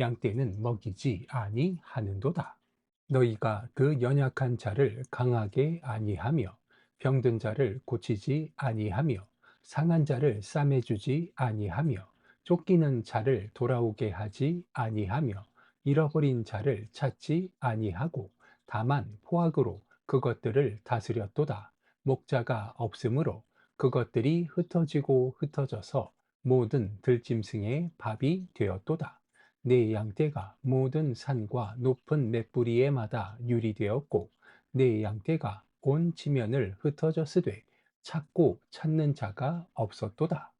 양떼는 먹이지 아니하는도다. 너희가 그 연약한 자를 강하게 아니하며 병든 자를 고치지 아니하며 상한 자를 싸매주지 아니하며 쫓기는 자를 돌아오게 하지 아니하며 잃어버린 자를 찾지 아니하고 다만 포악으로 그것들을 다스렸도다. 목자가 없으므로 그것들이 흩어지고 흩어져서 모든 들짐승의 밥이 되었도다. 내 양떼가 모든 산과 높은 맷뿌리에마다 유리되었고 내 양떼가 온 지면을 흩어졌으되 찾고 찾는 자가 없었도다.